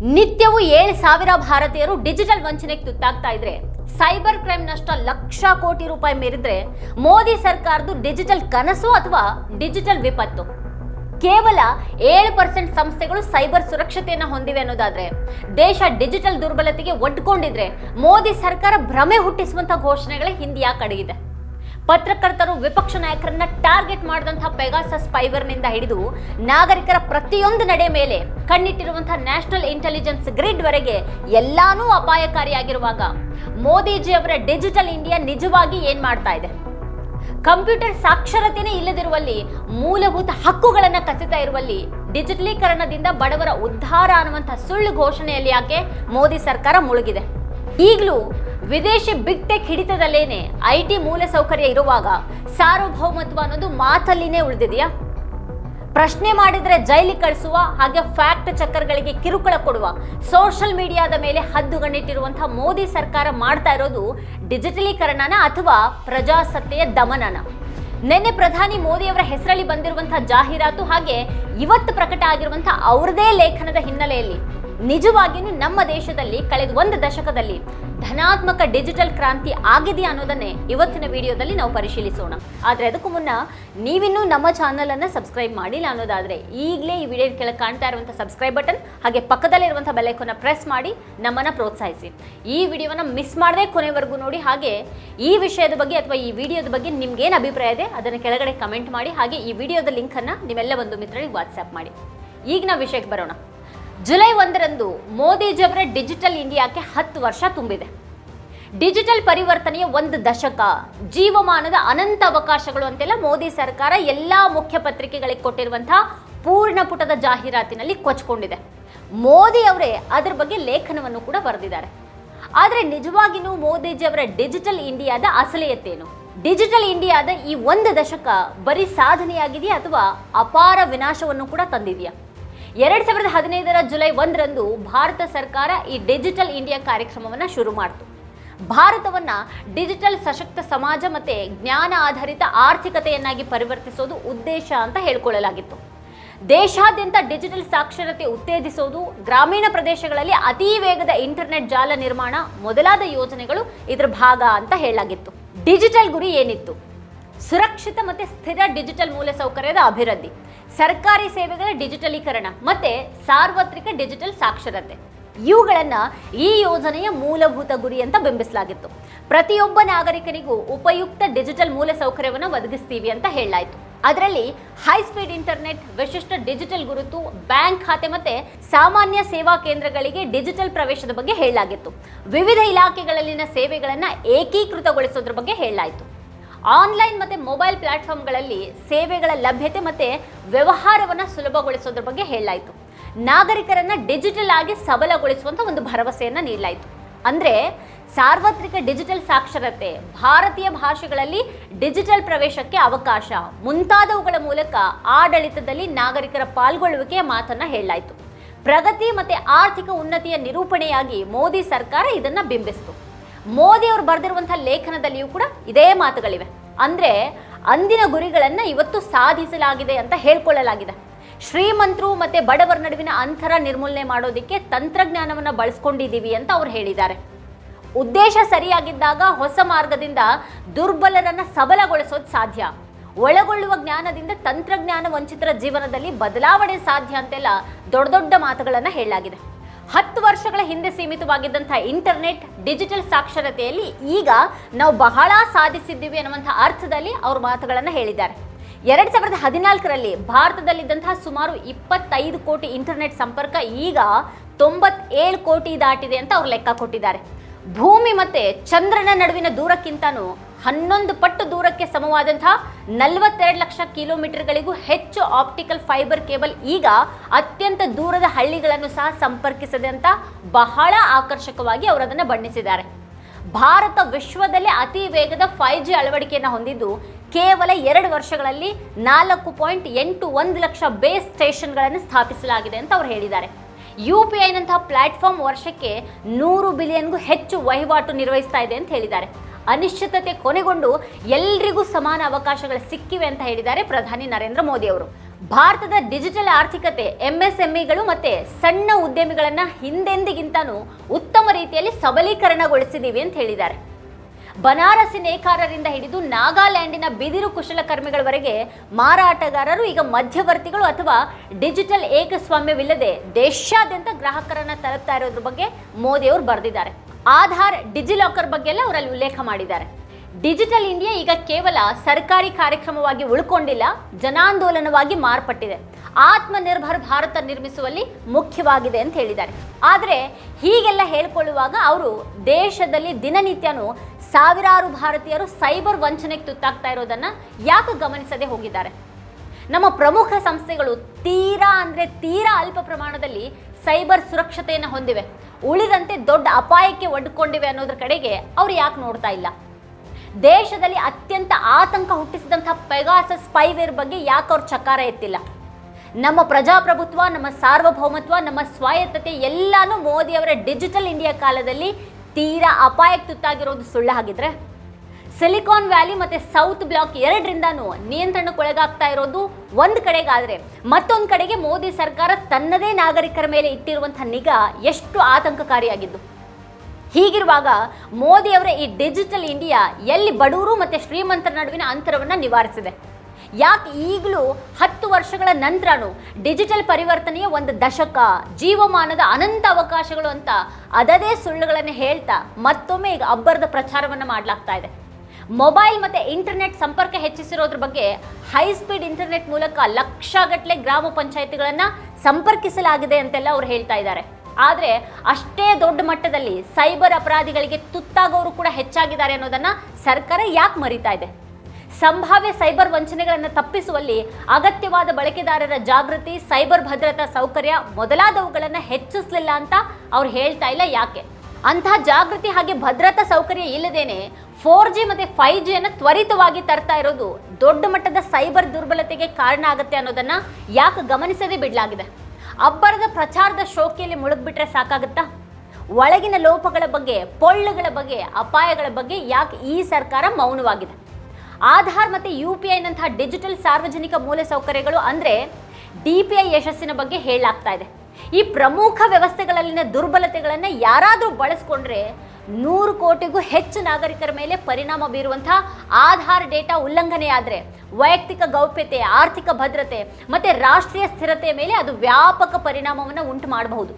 ನಿತ್ಯವೂ ಏಳು ಸಾವಿರ ಭಾರತೀಯರು ಡಿಜಿಟಲ್ ವಂಚನೆಗೆ ತುತ್ತಾಗ್ತಾ ಇದ್ರೆ, ಸೈಬರ್ ಕ್ರೈಮ್ ನಷ್ಟ ಲಕ್ಷ ಕೋಟಿ ರೂಪಾಯಿ ಮೀರಿದ್ರೆ ಮೋದಿ ಸರ್ಕಾರದ ಡಿಜಿಟಲ್ ಕನಸು ಅಥವಾ ಡಿಜಿಟಲ್ ವಿಪತ್ತು? ಕೇವಲ ಏಳು ಪರ್ಸೆಂಟ್ ಸಂಸ್ಥೆಗಳು ಸೈಬರ್ ಸುರಕ್ಷತೆಯನ್ನು ಹೊಂದಿವೆ ಅನ್ನೋದಾದ್ರೆ, ದೇಶ ಡಿಜಿಟಲ್ ದುರ್ಬಲತೆಗೆ ಒಡ್ಕೊಂಡಿದ್ರೆ ಮೋದಿ ಸರ್ಕಾರ ಭ್ರಮೆ ಹುಟ್ಟಿಸುವಂತ ಘೋಷಣೆಗಳ ಹಿಂದೆ ಯಾಕೆ ಅಡಗಿದೆ ಪತ್ರಕರ್ತರು ವಿಪಕ್ಷ ನಾಯಕರನ್ನ ಟಾರ್ಗೆಟ್ ಮಾಡಿದಂತಹ ಪೆಗಾಸಸ್ ಫೈಬರ್ನಿಂದ ಹಿಡಿದು ನಾಗರಿಕರ ಪ್ರತಿಯೊಂದು ನಡೆ ಮೇಲೆ ಕಣ್ಣಿಟ್ಟಿರುವಂತಹ ನ್ಯಾಷನಲ್ ಇಂಟೆಲಿಜೆನ್ಸ್ ಗ್ರಿಡ್ ವರೆಗೆ ಎಲ್ಲಾನೂ ಅಪಾಯಕಾರಿಯಾಗಿರುವಾಗ ಮೋದಿಜಿ ಅವರ ಡಿಜಿಟಲ್ ಇಂಡಿಯಾ ನಿಜವಾಗಿ ಏನ್ ಮಾಡ್ತಾ ಇದೆ? ಕಂಪ್ಯೂಟರ್ ಸಾಕ್ಷರತೆನೇ ಇಲ್ಲದಿರುವಲ್ಲಿ ಮೂಲಭೂತ ಹಕ್ಕುಗಳನ್ನು ಕಸಿತಾ ಇರುವಲ್ಲಿ ಡಿಜಿಟಲೀಕರಣದಿಂದ ಬಡವರ ಉದ್ಧಾರ ಅನ್ನುವಂಥ ಸುಳ್ಳು ಘೋಷಣೆಯಲ್ಲಿ ಯಾಕೆ ಮೋದಿ ಸರ್ಕಾರ ಮುಳುಗಿದೆ? ಈಗಲೂ ವಿದೇಶಿ ಬಿಗ್ ಟೆಕ್ ಹಿಡಿತದಲ್ಲೇನೆ ಐ ಟಿ ಮೂಲಸೌಕರ್ಯ ಇರುವಾಗ ಸಾರ್ವಭೌಮತ್ವ ಅನ್ನೋದು ಮಾತಲ್ಲಿನೇ ಉಳಿದಿದೆಯಾ? ಪ್ರಶ್ನೆ ಮಾಡಿದ್ರೆ ಜೈಲಿಗೆ ಕಳಿಸುವ ಹಾಗೆ ಫ್ಯಾಕ್ಟ್ ಚಕ್ಕರ್ಗಳಿಗೆ ಕಿರುಕುಳ ಕೊಡುವ ಸೋಷಲ್ ಮೀಡಿಯಾದ ಮೇಲೆ ಹದ್ದುಗಣ್ಣಿಟ್ಟಿರುವಂತಹ ಮೋದಿ ಸರ್ಕಾರ ಮಾಡ್ತಾ ಇರೋದು ಡಿಜಿಟಲೀಕರಣನ ಅಥವಾ ಪ್ರಜಾಸತ್ತೆಯ ದಮನನ? ನಿನ್ನೆ ಪ್ರಧಾನಿ ಮೋದಿಯವರ ಹೆಸರಲ್ಲಿ ಬಂದಿರುವಂತಹ ಜಾಹೀರಾತು ಹಾಗೆ ಇವತ್ತು ಪ್ರಕಟ ಆಗಿರುವಂತಹ ಅವರದೇ ಲೇಖನದ ಹಿನ್ನೆಲೆಯಲ್ಲಿ ನಿಜವಾಗಿಯೂ ನಮ್ಮ ದೇಶದಲ್ಲಿ ಕಳೆದ ಒಂದು ದಶಕದಲ್ಲಿ ಧನಾತ್ಮಕ ಡಿಜಿಟಲ್ ಕ್ರಾಂತಿ ಆಗಿದೆಯಾ ಅನ್ನೋದನ್ನೇ ಇವತ್ತಿನ ವಿಡಿಯೋದಲ್ಲಿ ನಾವು ಪರಿಶೀಲಿಸೋಣ. ಆದರೆ ಅದಕ್ಕೂ ಮುನ್ನ ನೀವಿನ್ನೂ ನಮ್ಮ ಚಾನಲನ್ನು ಸಬ್ಸ್ಕ್ರೈಬ್ ಮಾಡಿಲ್ಲ ಅನ್ನೋದಾದರೆ ಈಗಲೇ ಈ ವಿಡಿಯೋ ಕೆಳಗೆ ಕಾಣ್ತಾ ಇರುವಂಥ ಸಬ್ಸ್ಕ್ರೈಬ್ ಬಟನ್, ಹಾಗೆ ಪಕ್ಕದಲ್ಲಿರುವಂಥ ಬೆಲೈಕನ್ನು ಪ್ರೆಸ್ ಮಾಡಿ ನಮ್ಮನ್ನು ಪ್ರೋತ್ಸಾಹಿಸಿ. ಈ ವಿಡಿಯೋವನ್ನು ಮಿಸ್ ಮಾಡದೆ ಕೊನೆವರೆಗೂ ನೋಡಿ, ಹಾಗೆ ಈ ವಿಷಯದ ಬಗ್ಗೆ ಅಥವಾ ಈ ವಿಡಿಯೋದ ಬಗ್ಗೆ ನಿಮ್ಗೇನು ಅಭಿಪ್ರಾಯ ಇದೆ ಅದನ್ನು ಕೆಳಗಡೆ ಕಮೆಂಟ್ ಮಾಡಿ, ಹಾಗೆ ಈ ವಿಡಿಯೋದ ಲಿಂಕನ್ನು ನಿಮ್ಮೆಲ್ಲ ಒಂದು ಮಿತ್ರರಿಗೆ ವಾಟ್ಸ್ಆ್ಯಪ್ ಮಾಡಿ. ಈಗ ನಾವು ವಿಷಯಕ್ಕೆ ಬರೋಣ. ಜುಲೈ ಒಂದರಂದು ಮೋದಿಜಿಯವರ ಡಿಜಿಟಲ್ ಇಂಡಿಯಾಕ್ಕೆ ಹತ್ತು ವರ್ಷ ತುಂಬಿದೆ. ಡಿಜಿಟಲ್ ಪರಿವರ್ತನೆಯ ಒಂದು ದಶಕ, ಜೀವಮಾನದ ಅನಂತ ಅವಕಾಶಗಳು ಅಂತೆಲ್ಲ ಮೋದಿ ಸರ್ಕಾರ ಎಲ್ಲ ಮುಖ್ಯ ಪತ್ರಿಕೆಗಳಿಗೆ ಕೊಟ್ಟಿರುವಂತಹ ಪೂರ್ಣ ಪುಟದ ಜಾಹೀರಾತಿನಲ್ಲಿ ಕೊಚ್ಕೊಂಡಿದೆ. ಮೋದಿ ಅವರೇ ಅದರ ಬಗ್ಗೆ ಲೇಖನವನ್ನು ಕೂಡ ಬರೆದಿದ್ದಾರೆ. ಆದರೆ ನಿಜವಾಗಿಯೂ ಮೋದಿಜಿಯವರ ಡಿಜಿಟಲ್ ಇಂಡಿಯಾದ ಅಸಲಿಯತ್ತೇನು? ಡಿಜಿಟಲ್ ಇಂಡಿಯಾದ ಈ ಒಂದು ದಶಕ ಬರೀ ಸಾಧನೆಯಾಗಿದೆಯಾ ಅಥವಾ ಅಪಾರ ವಿನಾಶವನ್ನು ಕೂಡ ತಂದಿದೆಯಾ? ಎರಡ್ ಸಾವಿರದ ಹದಿನೈದರ ಜುಲೈ ಒಂದರಂದು ಭಾರತ ಸರ್ಕಾರ ಈ ಡಿಜಿಟಲ್ ಇಂಡಿಯಾ ಕಾರ್ಯಕ್ರಮವನ್ನು ಶುರು ಮಾಡಿತು. ಭಾರತವನ್ನ ಡಿಜಿಟಲ್ ಸಶಕ್ತ ಸಮಾಜ ಮತ್ತೆ ಜ್ಞಾನ ಆಧಾರಿತ ಆರ್ಥಿಕತೆಯನ್ನಾಗಿ ಪರಿವರ್ತಿಸೋದು ಉದ್ದೇಶ ಅಂತ ಹೇಳ್ಕೊಳ್ಳಲಾಗಿತ್ತು. ದೇಶಾದ್ಯಂತ ಡಿಜಿಟಲ್ ಸಾಕ್ಷರತೆ ಉತ್ತೇಜಿಸೋದು, ಗ್ರಾಮೀಣ ಪ್ರದೇಶಗಳಲ್ಲಿ ಅತಿ ವೇಗದ ಇಂಟರ್ನೆಟ್ ಜಾಲ ನಿರ್ಮಾಣ ಮೊದಲಾದ ಯೋಜನೆಗಳು ಇದರ ಭಾಗ ಅಂತ ಹೇಳಲಾಗಿತ್ತು. ಡಿಜಿಟಲ್ ಗುರಿ ಏನಿತ್ತು? ಸುರಕ್ಷಿತ ಮತ್ತು ಸ್ಥಿರ ಡಿಜಿಟಲ್ ಮೂಲಸೌಕರ್ಯದ ಅಭಿವೃದ್ಧಿ. ಸರ್ಕಾರಿ ಸೇವೆಗಳ ಡಿಜಿಟಲೀಕರಣ, ಮತ್ತೆ ಸಾರ್ವತ್ರಿಕ ಡಿಜಿಟಲ್ ಸಾಕ್ಷರತೆ. ಇವುಗಳನ್ನ ಈ ಯೋಜನೆಯ ಮೂಲಭೂತ ಗುರಿ ಅಂತ ಬಿಂಬಿಸಲಾಗಿತ್ತು. ಪ್ರತಿಯೊಬ್ಬ ನಾಗರಿಕನಿಗೂ ಉಪಯುಕ್ತ ಡಿಜಿಟಲ್ ಮೂಲಸೌಕರ್ಯವನ್ನು ಒದಗಿಸ್ತೀವಿ ಅಂತ ಹೇಳಲಾಯಿತು. ಅದರಲ್ಲಿ ಹೈ ಸ್ಪೀಡ್ ಇಂಟರ್ನೆಟ್ ವಿಶಿಷ್ಟ ಡಿಜಿಟಲ್ ಗುರುತು, ಬ್ಯಾಂಕ್ ಖಾತೆ ಮತ್ತೆ ಸಾಮಾನ್ಯ ಸೇವಾ ಕೇಂದ್ರಗಳಿಗೆ ಡಿಜಿಟಲ್ ಪ್ರವೇಶದ ಬಗ್ಗೆ ಹೇಳಲಾಗಿತ್ತು. ವಿವಿಧ ಇಲಾಖೆಗಳಲ್ಲಿನ ಸೇವೆಗಳನ್ನು ಏಕೀಕೃತಗೊಳಿಸೋದ್ರ ಬಗ್ಗೆ ಹೇಳಲಾಯಿತು. ಆನ್ಲೈನ್ ಮತ್ತು ಮೊಬೈಲ್ ಪ್ಲಾಟ್ಫಾರ್ಮ್ಗಳಲ್ಲಿ ಸೇವೆಗಳ ಲಭ್ಯತೆ ಮತ್ತು ವ್ಯವಹಾರವನ್ನು ಸುಲಭಗೊಳಿಸೋದ್ರ ಬಗ್ಗೆ ಹೇಳಲಾಯಿತು. ನಾಗರಿಕರನ್ನು ಡಿಜಿಟಲ್ ಆಗಿ ಸಬಲಗೊಳಿಸುವಂಥ ಒಂದು ಭರವಸೆಯನ್ನು ನೀಡಲಾಯಿತು. ಅಂದರೆ ಸಾರ್ವತ್ರಿಕ ಡಿಜಿಟಲ್ ಸಾಕ್ಷರತೆ, ಭಾರತೀಯ ಭಾಷೆಗಳಲ್ಲಿ ಡಿಜಿಟಲ್ ಪ್ರವೇಶಕ್ಕೆ ಅವಕಾಶ, ಮುಂತಾದವುಗಳ ಮೂಲಕ ಆಡಳಿತದಲ್ಲಿ ನಾಗರಿಕರ ಪಾಲ್ಗೊಳ್ಳುವಿಕೆಯ ಮಾತನ್ನು ಹೇಳಲಾಯಿತು. ಪ್ರಗತಿ ಮತ್ತು ಆರ್ಥಿಕ ಉನ್ನತಿಯ ನಿರೂಪಣೆಯಾಗಿ ಮೋದಿ ಸರ್ಕಾರ ಇದನ್ನು ಬಿಂಬಿಸಿತು. ಮೋದಿ ಅವರು ಬರೆದಿರುವಂತಹ ಲೇಖನದಲ್ಲಿಯೂ ಕೂಡ ಇದೇ ಮಾತುಗಳಿವೆ. ಅಂದ್ರೆ ಅಂದಿನ ಗುರಿಗಳನ್ನು ಇವತ್ತು ಸಾಧಿಸಲಾಗಿದೆ ಅಂತ ಹೇಳ್ಕೊಳ್ಳಲಾಗಿದೆ. ಶ್ರೀಮಂತರು ಮತ್ತೆ ಬಡವರ ನಡುವಿನ ಅಂತರ ನಿರ್ಮೂಲನೆ ಮಾಡೋದಕ್ಕೆ ತಂತ್ರಜ್ಞಾನವನ್ನು ಬಳಸ್ಕೊಂಡಿದ್ದೀವಿ ಅಂತ ಅವ್ರು ಹೇಳಿದ್ದಾರೆ. ಉದ್ದೇಶ ಸರಿಯಾಗಿದ್ದಾಗ ಹೊಸ ಮಾರ್ಗದಿಂದ ದುರ್ಬಲರನ್ನು ಸಬಲಗೊಳಿಸೋದು ಸಾಧ್ಯ. ಒಳಗೊಳ್ಳುವ ಜ್ಞಾನದಿಂದ ತಂತ್ರಜ್ಞಾನ ವಂಚಿತರ ಜೀವನದಲ್ಲಿ ಬದಲಾವಣೆ ಸಾಧ್ಯ ಅಂತೆಲ್ಲ ದೊಡ್ಡ ದೊಡ್ಡ ಮಾತುಗಳನ್ನು ಹೇಳಲಾಗಿದೆ. ಹತ್ತು ವರ್ಷಗಳ ಹಿಂದೆ ಸೀಮಿತವಾಗಿದ್ದಂಥ ಇಂಟರ್ನೆಟ್, ಡಿಜಿಟಲ್ ಸಾಕ್ಷರತೆಯಲ್ಲಿ ಈಗ ನಾವು ಬಹಳ ಸಾಧಿಸಿದ್ದೀವಿ ಅನ್ನುವಂಥ ಅರ್ಥದಲ್ಲಿ ಅವರು ಮಾತುಗಳನ್ನು ಹೇಳಿದ್ದಾರೆ. ಎರಡು ಸಾವಿರದ ಹದಿನಾಲ್ಕರಲ್ಲಿ ಭಾರತದಲ್ಲಿದ್ದಂತಹ ಸುಮಾರು ಇಪ್ಪತ್ತೈದು ಕೋಟಿ ಇಂಟರ್ನೆಟ್ ಸಂಪರ್ಕ ಈಗ ತೊಂಬತ್ತೇಳು ಕೋಟಿ ದಾಟಿದೆ ಅಂತ ಅವ್ರು ಲೆಕ್ಕ ಕೊಟ್ಟಿದ್ದಾರೆ. ಭೂಮಿ ಮತ್ತೆ ಚಂದ್ರನ ನಡುವಿನ ದೂರಕ್ಕಿಂತನೂ ಹನ್ನೊಂದು ಪಟ್ಟು ದೂರಕ್ಕೆ ಸಮವಾದಂತಹ ನಲವತ್ತೆರಡು ಲಕ್ಷ ಕಿಲೋಮೀಟರ್ಗಳಿಗೂ ಹೆಚ್ಚು ಆಪ್ಟಿಕಲ್ ಫೈಬರ್ ಕೇಬಲ್ ಈಗ ಅತ್ಯಂತ ದೂರದ ಹಳ್ಳಿಗಳನ್ನು ಸಹ ಸಂಪರ್ಕಿಸದೆ ಅಂತ ಬಹಳ ಆಕರ್ಷಕವಾಗಿ ಅವರು ಅದನ್ನು ಬಣ್ಣಿಸಿದ್ದಾರೆ. ಭಾರತ ವಿಶ್ವದಲ್ಲೇ ಅತಿ ವೇಗದ ಫೈವ್ ಜಿ ಅಳವಡಿಕೆಯನ್ನು ಹೊಂದಿದ್ದು ಕೇವಲ ಎರಡು ವರ್ಷಗಳಲ್ಲಿ ನಾಲ್ಕು ಪಾಯಿಂಟ್ ಎಂಟು ಒಂದು ಲಕ್ಷ ಬೇಸ್ ಸ್ಟೇಷನ್ಗಳನ್ನು ಸ್ಥಾಪಿಸಲಾಗಿದೆ ಅಂತ ಅವರು ಹೇಳಿದ್ದಾರೆ. ಯು ಪಿ ಐನಂತಹ ಪ್ಲಾಟ್ಫಾರ್ಮ್ ವರ್ಷಕ್ಕೆ ನೂರು ಬಿಲಿಯನ್ಗೂ ಹೆಚ್ಚು ವಹಿವಾಟು ನಿರ್ವಹಿಸ್ತಾ ಇದೆ ಅಂತ ಹೇಳಿದ್ದಾರೆ. ಅನಿಶ್ಚಿತತೆ ಕೊನೆಗೊಂಡು ಎಲ್ರಿಗೂ ಸಮಾನ ಅವಕಾಶಗಳು ಸಿಕ್ಕಿವೆ ಅಂತ ಹೇಳಿದ್ದಾರೆ ಪ್ರಧಾನಿ ನರೇಂದ್ರ ಮೋದಿ ಅವರು. ಭಾರತದ ಡಿಜಿಟಲ್ ಆರ್ಥಿಕತೆ ಎಂಎಸ್ಎಂಇಗಳು ಮತ್ತೆ ಸಣ್ಣ ಉದ್ಯಮಿಗಳನ್ನ ಹಿಂದೆಂದಿಗಿಂತನೂ ಉತ್ತಮ ರೀತಿಯಲ್ಲಿ ಸಬಲೀಕರಣಗೊಳಿಸಿದ್ದೀವಿ ಅಂತ ಹೇಳಿದ್ದಾರೆ. ಬನಾರಸಿ ನೇಕಾರರಿಂದ ಹಿಡಿದು ನಾಗಾಲ್ಯಾಂಡಿನ ಬಿದಿರು ಕುಶಲಕರ್ಮಿಗಳವರೆಗೆ ಮಾರಾಟಗಾರರು, ಈಗ ಮಧ್ಯವರ್ತಿಗಳು ಅಥವಾ ಡಿಜಿಟಲ್ ಏಕಸ್ವಾಮ್ಯವಿಲ್ಲದೆ ದೇಶಾದ್ಯಂತ ಗ್ರಾಹಕರನ್ನ ತಲುಪ್ತಾ ಇರೋದ್ರ ಬಗ್ಗೆ ಮೋದಿ ಅವರು ಬರೆದಿದ್ದಾರೆ. ಆಧಾರ್ ಡಿಜಿಲಾಕರ್ ಬಗ್ಗೆ ಎಲ್ಲ ಅವರಲ್ಲಿ ಉಲ್ಲೇಖ ಮಾಡಿದ್ದಾರೆ. ಡಿಜಿಟಲ್ ಇಂಡಿಯಾ ಈಗ ಕೇವಲ ಸರ್ಕಾರಿ ಕಾರ್ಯಕ್ರಮವಾಗಿ ಉಳ್ಕೊಂಡಿಲ್ಲ, ಜನಾಂದೋಲನವಾಗಿ ಮಾರ್ಪಟ್ಟಿದೆ. ಆತ್ಮನಿರ್ಭರ್ ಭಾರತ ನಿರ್ಮಿಸುವಲ್ಲಿ ಮುಖ್ಯವಾಗಿದೆ ಅಂತ ಹೇಳಿದ್ದಾರೆ. ಆದರೆ ಹೀಗೆಲ್ಲ ಹೇಳ್ಕೊಳ್ಳುವಾಗ ಅವರು ದೇಶದಲ್ಲಿ ದಿನನಿತ್ಯನೂ ಸಾವಿರಾರು ಭಾರತೀಯರು ಸೈಬರ್ ವಂಚನೆಗೆ ತುತ್ತಾಗ್ತಾ ಇರೋದನ್ನ ಯಾಕೆ ಗಮನಿಸದೆ ಹೋಗಿದ್ದಾರೆ? ನಮ್ಮ ಪ್ರಮುಖ ಸಂಸ್ಥೆಗಳು ತೀರಾ ಅಂದರೆ ತೀರಾ ಅಲ್ಪ ಪ್ರಮಾಣದಲ್ಲಿ ಸೈಬರ್ ಸುರಕ್ಷತೆಯನ್ನು ಹೊಂದಿವೆ. ಉಳಿದಂತೆ ದೊಡ್ಡ ಅಪಾಯಕ್ಕೆ ಒಡ್ಕೊಂಡಿವೆ ಅನ್ನೋದ್ರ ಕಡೆಗೆ ಅವ್ರು ಯಾಕೆ ನೋಡ್ತಾ ಇಲ್ಲ? ದೇಶದಲ್ಲಿ ಅತ್ಯಂತ ಆತಂಕ ಹುಟ್ಟಿಸಿದಂತಹ ಪೆಗಾಸಸ್ ಸ್ಪೈವೇರ್ ಬಗ್ಗೆ ಯಾಕೆ ಅವ್ರು ಚಕಾರ ಎತ್ತಿಲ್ಲ? ನಮ್ಮ ಪ್ರಜಾಪ್ರಭುತ್ವ, ನಮ್ಮ ಸಾರ್ವಭೌಮತ್ವ, ನಮ್ಮ ಸ್ವಾಯತ್ತತೆ ಎಲ್ಲಾನು ಮೋದಿ ಅವರ ಡಿಜಿಟಲ್ ಇಂಡಿಯಾ ಕಾಲದಲ್ಲಿ ತೀರಾ ಅಪಾಯಕ್ಕೆ ತುತ್ತಾಗಿರೋದು ಸುಳ್ಳು ಹಾಗಿದ್ರೆ. ಸಿಲಿಕಾನ್ ವ್ಯಾಲಿ ಮತ್ತೆ ಸೌತ್ ಬ್ಲಾಕ್ ಎರಡರಿಂದಾನು ನಿಯಂತ್ರಣಕ್ಕೊಳಗಾಗ್ತಾ ಇರೋದು ಒಂದು ಕಡೆಗಾದ್ರೆ. ಮತ್ತೊಂದು ಕಡೆಗೆ ಮೋದಿ ಸರ್ಕಾರ ತನ್ನದೇ ನಾಗರಿಕರ ಮೇಲೆ ಇಟ್ಟಿರುವಂಥ ನಿಗಾ ಎಷ್ಟು ಆತಂಕಕಾರಿಯಾಗಿದ್ದು. ಹೀಗಿರುವಾಗ ಮೋದಿ ಅವರ ಈ ಡಿಜಿಟಲ್ ಇಂಡಿಯಾ ಎಲ್ಲಿ ಬಡವರು ಮತ್ತು ಶ್ರೀಮಂತರ ನಡುವಿನ ಅಂತರವನ್ನು ನಿವಾರಿಸಿದೆ. ಯಾಕೆ ಈಗಲೂ ಹತ್ತು ವರ್ಷಗಳ ನಂತರನೂ ಡಿಜಿಟಲ್ ಪರಿವರ್ತನೆಯ ಒಂದು ದಶಕ, ಜೀವಮಾನದ ಅನಂತ ಅವಕಾಶಗಳು ಅಂತ ಅದದೇ ಸುಳ್ಳುಗಳನ್ನು ಹೇಳ್ತಾ ಮತ್ತೊಮ್ಮೆ ಈಗ ಅಬ್ಬರದ ಪ್ರಚಾರವನ್ನು ಮಾಡಲಾಗ್ತಾ ಇದೆ. ಮೊಬೈಲ್ ಮತ್ತು ಇಂಟರ್ನೆಟ್ ಸಂಪರ್ಕ ಹೆಚ್ಚಿಸಿರೋದ್ರ ಬಗ್ಗೆ ಹೈ ಸ್ಪೀಡ್ ಇಂಟರ್ನೆಟ್ ಮೂಲಕ ಲಕ್ಷಗಟ್ಟಲೆ ಗ್ರಾಮ ಪಂಚಾಯತಿಗಳನ್ನು ಸಂಪರ್ಕಿಸಲಾಗಿದೆ ಅಂತೆಲ್ಲ ಅವ್ರು ಹೇಳ್ತಾ ಇದ್ದಾರೆ. ಆದರೆ ಅಷ್ಟೇ ದೊಡ್ಡ ಮಟ್ಟದಲ್ಲಿ ಸೈಬರ್ ಅಪರಾಧಿಗಳಿಗೆ ತುತ್ತಾಗೋರು ಕೂಡ ಹೆಚ್ಚಾಗಿದ್ದಾರೆ ಅನ್ನೋದನ್ನು ಸರ್ಕಾರ ಯಾಕೆ ಮರಿತಾ ಇದೆ? ಸಂಭಾವ್ಯ ಸೈಬರ್ ವಂಚನೆಗಳನ್ನು ತಪ್ಪಿಸುವಲ್ಲಿ ಅಗತ್ಯವಾದ ಬಳಕೆದಾರರ ಜಾಗೃತಿ, ಸೈಬರ್ ಭದ್ರತಾ ಸೌಕರ್ಯ ಮೊದಲಾದವುಗಳನ್ನು ಹೆಚ್ಚಿಸಲಿಲ್ಲ ಅಂತ ಅವ್ರು ಹೇಳ್ತಾ ಇಲ್ಲ. ಯಾಕೆ? ಅಂತಹ ಜಾಗೃತಿ ಹಾಗೆ ಭದ್ರತಾ ಸೌಕರ್ಯ ಇಲ್ಲದೇನೆ ಫೋರ್ ಜಿ ಮತ್ತು ಫೈವ್ ಜಿಯನ್ನು ತ್ವರಿತವಾಗಿ ತರ್ತಾ ಇರೋದು ದೊಡ್ಡ ಮಟ್ಟದ ಸೈಬರ್ ದುರ್ಬಲತೆಗೆ ಕಾರಣ ಆಗುತ್ತೆ ಅನ್ನೋದನ್ನ ಯಾಕೆ ಗಮನಿಸದೆ ಬಿಡಲಾಗಿದೆ? ಅಬ್ಬರದ ಪ್ರಚಾರದ ಶೋಕಿಯಲ್ಲಿ ಮುಳುಗ್ಬಿಟ್ರೆ ಸಾಕಾಗುತ್ತಾ? ಒಳಗಿನ ಲೋಪಗಳ ಬಗ್ಗೆ ಪೊಳ್ಳುಗಳ ಬಗ್ಗೆ, ಅಪಾಯಗಳ ಬಗ್ಗೆ ಯಾಕೆ ಈ ಸರ್ಕಾರ ಮೌನವಾಗಿದೆ? ಆಧಾರ್ ಮತ್ತು ಯು ಪಿ ಐನಂತಹ ಡಿಜಿಟಲ್ ಸಾರ್ವಜನಿಕ ಮೂಲಸೌಕರ್ಯಗಳು ಅಂದರೆ ಡಿ ಪಿ ಐ ಯಶಸ್ಸಿನ ಬಗ್ಗೆ ಹೇಳಲಾಗ್ತಾ ಇದೆ. ಈ ಪ್ರಮುಖ ವ್ಯವಸ್ಥೆಗಳಲ್ಲಿನ ದುರ್ಬಲತೆಗಳನ್ನು ಯಾರಾದರೂ ಬಳಸ್ಕೊಂಡ್ರೆ ನೂರು ಕೋಟಿಗೂ ಹೆಚ್ಚು ನಾಗರಿಕರ ಮೇಲೆ ಪರಿಣಾಮ ಬೀರುವಂಥ ಆಧಾರ್ ಡೇಟಾ ಉಲ್ಲಂಘನೆಯಾದರೆ ವೈಯಕ್ತಿಕ ಗೌಪ್ಯತೆ, ಆರ್ಥಿಕ ಭದ್ರತೆ ಮತ್ತು ರಾಷ್ಟ್ರೀಯ ಸ್ಥಿರತೆ ಮೇಲೆ ಅದು ವ್ಯಾಪಕ ಪರಿಣಾಮವನ್ನು ಉಂಟು ಮಾಡಬಹುದು.